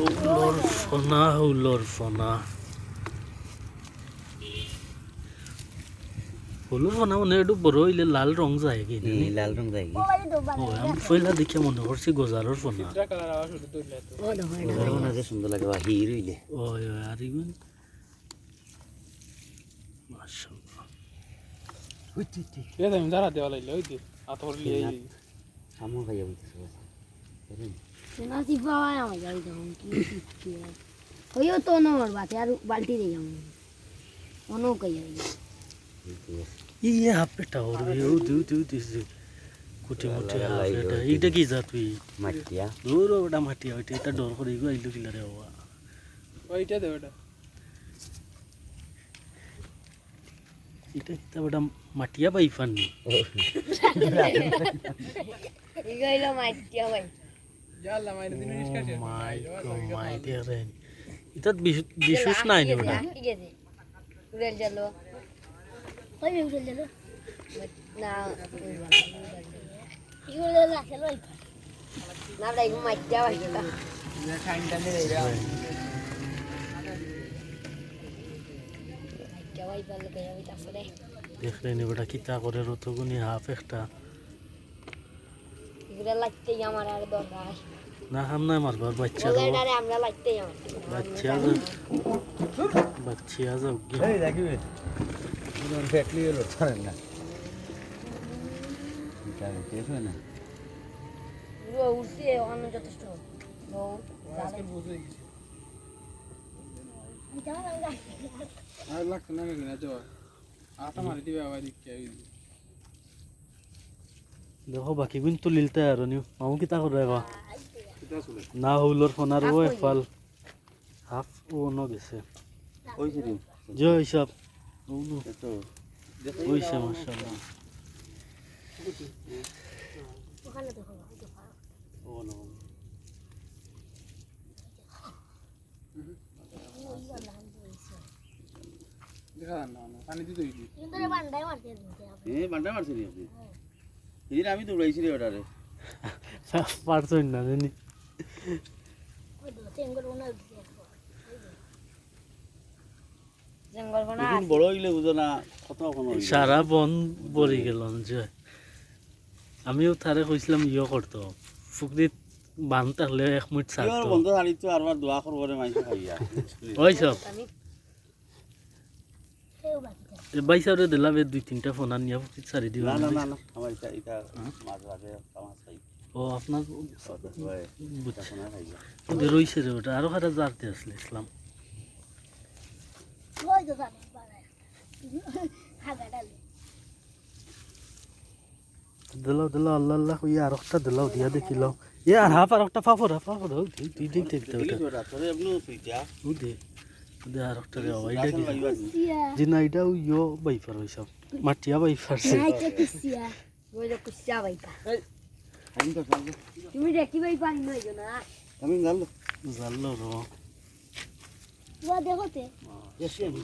হৌলর ফনা হৌলর ফনা। হলুর ফনা মানে একটু বড় হইলে লাল রং যায় কি লাল রং যায় ও আমি পয়লা দেখে মনে করছি গজারর ফনা। মনে হয় যে সুন্দর লাগে বা হির হইলে ওই ওই আর ইগুন মাশাআল্লাহ। আমি দাঁড়া দেওয়া লাগলে ওই যে আতর লিয়ে সামো খাইয়া বলতেছে নাসি পাওয়া আমার গাড়ি তখন কি কি হইও তো নর বাতে আর বালতি দিয়ে যাব অন্য কই যাই ইয়ে হাফেটা ওর ও দিউ দিউ দিছে কুটি মুটি হাফেটা এইটা কি যা তুই মাটিয়া দূর ওটা মাটি ওইটা এটা ডর করে গো আইলো কিলা রে বাবা ওইটা দে ওটা এটা কিতা ওটা মাটিয়া পাই ফানি এগুলো মাইটিয়া ভাই জানলাম এটা বিশুস নাই নি ওটা ঠিক আছে উড়েল চলো উড়েল চলো না উড়েল না চলো না ভাই মাইটিয়া ভাই মাইটিয়া ভাই পারলে কই যাবি তারপরে দেখলে ওটা কিতা করে রতগুনি হাফ একটা এগুলো লাগতেই আমার আর দরকার। না হাম নাই মারবার বাচ্চা দাও ওগুলো আমরা লাগতেই আমার। বাচ্চা যাও বাচ্চা যাও এই দেখিবে ফ্যাক্টরি হলো ধরেন না? এটা দেখে না? পুরো উঠছে অন্য যথেষ্ট। ও, আজকে বুঝে গেছি। আর লাগতো না কিনা জো আটা মারি দিবে আবার দিকে। দেখো বাকি গুণ তো লিলতে আর নিউ মামু কিতা করে বা না হৌলর ফোনার ও এফাল হাফ ও ন গেছে। যে হিসাব ওইসে মাশাআল্লাহ। ওখানে দেখো ও ন দেখা না পানি দিতে হইছি কিন্তু রে বান্দায় মারতে দিতে হবে এই বান্ডা মারছি নি আপনি? এদিন আমি দৌড়াইছি রে ওটারে। না জানি। বড় হইলে বুঝো না কত সারা বন বরি গেল যে। আমিও তারে কইছিলাম ইয়ে করতো। ফুকরিত বান থাকলে এক মিনিট ইয়র বন্ধ হাড়ি তো আর দোয়া করব রে খাইয়া ওই সব। আমি বাই সাউরে দিলাম এ দুই তিনটা ফোন আর নিয়ে ছাড়ি দিবা না না না আমার এটা এটা আমার ও আপনার রইছে রে ওটা আরও জারতে আসলে ইসলাম দিলাও দিলাও আল্লাহ আল্লাহ ইয়ে আর একটা দিলাও দিয়া দেখিলাও ইয়ে আর হাফ আর একটা ফাফর হাফ ফাফর তুই দিক দেখতে ওটা ওটা তোরে আপনি সুইটা ও দে ও দে আর একটা রে ওইটা কি? লাইবা জি না এটা ইয়ো বাইফার হইসব মাটিয়া বাইফারছে নাইতে কুসিয়া? ওই কুসিয়া বাইপা আমি তো খাব তুমি দেখি বাই নই না? আমি গাল জানলো র ওয়া দেখোতে এসে আমি